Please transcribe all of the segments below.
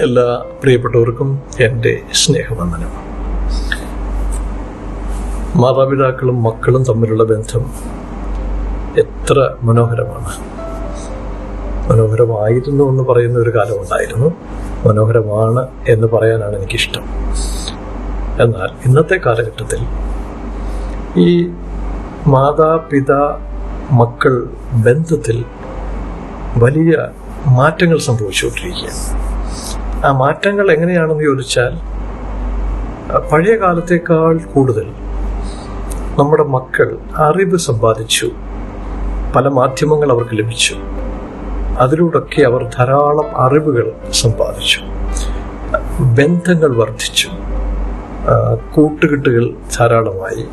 എല്ലാ പ്രിയപ്പെട്ടവർക്കും എന്റെ സ്നേഹവന്ദനം. മാതാപിതാക്കളും മക്കളും തമ്മിലുള്ള ബന്ധം എത്ര മനോഹരമാണ്. മനോഹരമായിരുന്നു എന്ന് പറയുന്ന ഒരു കാലം ഉണ്ടായിരുന്നു. മനോഹരമാണ് എന്ന് പറയാനാണ് എനിക്കിഷ്ടം. എന്നാൽ ഇന്നത്തെ കാലഘട്ടത്തിൽ ഈ മാതാപിതാ മക്കൾ ബന്ധത്തിൽ വലിയ മാറ്റങ്ങൾ സംഭവിച്ചുകൊണ്ടിരിക്കുകയാണ്. ആ മാറ്റങ്ങൾ എങ്ങനെയാണെന്ന് ചോദിച്ചാൽ പഴയ കാലത്തേക്കാൾ കൂടുതൽ നമ്മുടെ മക്കൾ അറിവ് സമ്പാദിച്ചു. പല മാധ്യമങ്ങൾ അവർക്ക് ലഭിച്ചു. അതിലൂടെയൊക്കെ അവർ ധാരാളം അറിവുകൾ സമ്പാദിച്ചു. ബന്ധങ്ങൾ വർദ്ധിച്ചു. കൂട്ടുകെട്ടുകൾ ധാരാളമായി.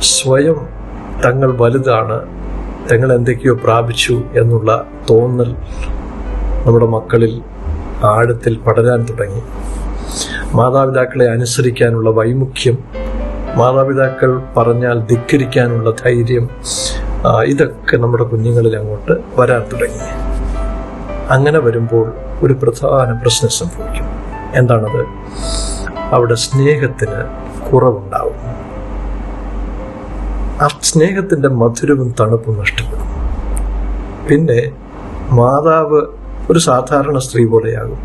സ്വയം തങ്ങൾ വലുതാണ് തങ്ങൾ എന്തൊക്കെയോ പ്രാപിച്ചു എന്നുള്ള തോന്നൽ നമ്മുടെ മക്കളിൽ ആഴത്തിൽ പടരാൻ തുടങ്ങി. മാതാപിതാക്കളെ അനുസരിക്കാനുള്ള വൈമുഖ്യം മാതാപിതാക്കൾ പറഞ്ഞാൽ ധിക്കരിക്കാനുള്ള ധൈര്യം ഇതൊക്കെ നമ്മുടെ കുഞ്ഞുങ്ങളിൽ അങ്ങോട്ട് വരാൻ തുടങ്ങി. അങ്ങനെ വരുമ്പോൾ ഒരു പ്രധാന പ്രശ്നം സംഭവിക്കും. എന്താണത്? അവിടെ സ്നേഹത്തിന് കുറവുണ്ടാവും. ആ സ്നേഹത്തിന്റെ മധുരവും തണുപ്പും നഷ്ടപ്പെടും. പിന്നെ മാതാവ് ഒരു സാധാരണ സ്ത്രീ പോലെയാകും.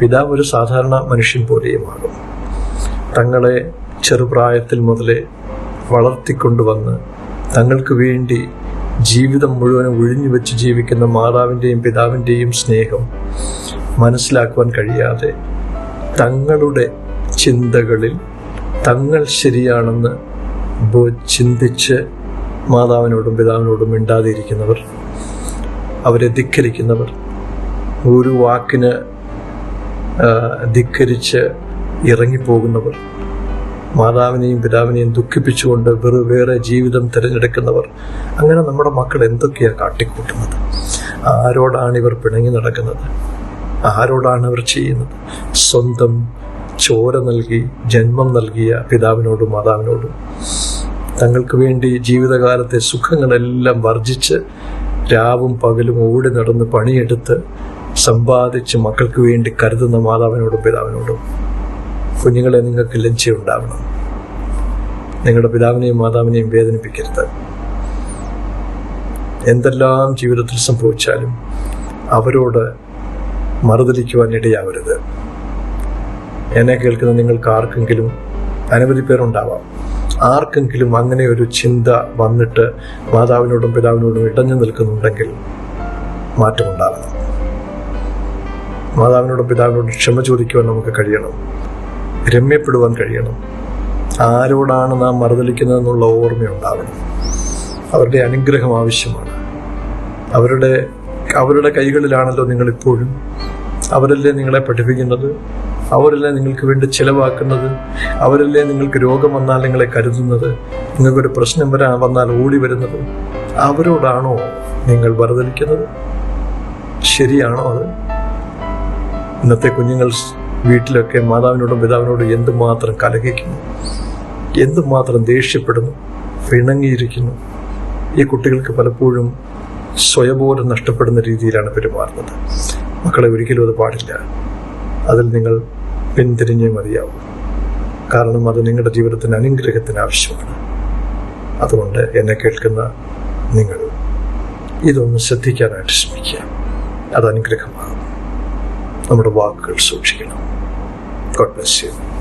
പിതാവ് ഒരു സാധാരണ മനുഷ്യൻ പോലെയുമാകും. തങ്ങളെ ചെറുപ്രായത്തിൽ മുതലേ വളർത്തിക്കൊണ്ടുവന്ന് തങ്ങൾക്ക് വേണ്ടി ജീവിതം മുഴുവനും ഒഴിഞ്ഞു വെച്ച് ജീവിക്കുന്ന മാതാവിന്റെയും പിതാവിന്റെയും സ്നേഹം മനസ്സിലാക്കുവാൻ കഴിയാതെ തങ്ങളുടെ ചിന്തകളിൽ തങ്ങൾ ശരിയാണെന്ന് ചിന്തിച്ച് മാതാവിനോടും പിതാവിനോടും മിണ്ടാതിരിക്കുന്നവർ അവരെ ധിക്കരിക്കുന്നവർ ഒരു വാക്കിന് ധിക്കരിച്ച് ഇറങ്ങിപ്പോകുന്നവർ മാതാവിനെയും പിതാവിനെയും ദുഃഖിപ്പിച്ചുകൊണ്ട് വെറു വേറെ ജീവിതം തിരഞ്ഞെടുക്കുന്നവർ അങ്ങനെ നമ്മുടെ മക്കൾ എന്തൊക്കെയാണ് കാട്ടിക്കൂട്ടുന്നത്? ആരോടാണ് ഇവർ പിണങ്ങി നടക്കുന്നത്? ആരോടാണ് ഇവർ ചെയ്യുന്നത്? സ്വന്തം ചോര നൽകി ജന്മം നൽകിയ പിതാവിനോടും മാതാവിനോടും തങ്ങൾക്ക് വേണ്ടി ജീവിതകാലത്തെ സുഖങ്ങളെല്ലാം വർജിച്ച് രാവും പകലും ഓടി നടന്ന് പണിയെടുത്ത് സമ്പാദിച്ച് മക്കൾക്ക് വേണ്ടി കരുതുന്ന മാതാവിനോടും പിതാവിനോടും കുഞ്ഞുങ്ങളെ നിങ്ങൾക്ക് ലജ്ജയുണ്ടാവണം. നിങ്ങളുടെ പിതാവിനെയും മാതാവിനെയും വേദനിപ്പിക്കരുത്. എന്തെല്ലാം ജീവിതത്തിൽ സംഭവിച്ചാലും അവരോട് മറുതലിക്കുവാൻ ഇടയാവരുത്. എന്നെ കേൾക്കുന്ന നിങ്ങൾക്ക് ആർക്കെങ്കിലും അനവധി പേരുണ്ടാവാം. ആർക്കെങ്കിലും അങ്ങനെ ഒരു ചിന്ത വന്നിട്ട് മാതാവിനോടും പിതാവിനോടും ഇടഞ്ഞു നിൽക്കുന്നുണ്ടെങ്കിൽ മാറ്റമുണ്ടാകണം മാതാവിനോടും പിതാവിനോടും ക്ഷമ ചോദിക്കുവാൻ നമുക്ക് കഴിയണം. രമ്യപ്പെടുവാൻ കഴിയണം. ആരോടാണ് നാം മറുതലിക്കുന്നതെന്നുള്ള ഓർമ്മയുണ്ടാവണം അവരുടെ അനുഗ്രഹം ആവശ്യമാണ്. അവരുടെ അവരുടെ കൈകളിലാണല്ലോ നിങ്ങളിപ്പോഴും അവരല്ലേ നിങ്ങളെ പഠിപ്പിക്കുന്നത്? അവരല്ലേ നിങ്ങൾക്ക് വേണ്ടി ചിലവാക്കുന്നത്? അവരല്ലേ നിങ്ങൾക്ക് രോഗം വന്നാൽ നിങ്ങളെ കരുതുന്നത്? നിങ്ങൾക്കൊരു പ്രശ്നം വരാൻ വന്നാൽ ഓടി വരുന്നത്? അവരോടാണോ നിങ്ങൾ വറുതലിക്കുന്നത് ശരിയാണോ അത്? ഇന്നത്തെ കുഞ്ഞുങ്ങൾ വീട്ടിലൊക്കെ മാതാവിനോടും പിതാവിനോടും എന്തുമാത്രം കലഹിക്കുന്നു? എന്തുമാത്രം ദേഷ്യപ്പെടുന്നു? പിണങ്ങിയിരിക്കുന്നു? ഈ കുട്ടികൾക്ക് പലപ്പോഴും സ്വയബോധം നഷ്ടപ്പെടുന്ന രീതിയിലാണ് പെരുമാറുന്നത്. മക്കളെ ഒരിക്കലും അത് പാടില്ല. അതിൽ നിങ്ങൾ പിന്തിരിഞ്ഞേ മതിയാവും. കാരണം അത് നിങ്ങളുടെ ജീവിതത്തിന് അനുഗ്രഹത്തിന് ആവശ്യമാണ്. അതുകൊണ്ട് എന്നെ കേൾക്കുന്ന നിങ്ങൾ ഇതൊന്ന് ശ്രദ്ധിക്കാനായിട്ട് ശ്രമിക്കുക. അത് അനുഗ്രഹമാകും. നമ്മുടെ വാക്കുകൾ സൂക്ഷിക്കണം. God bless you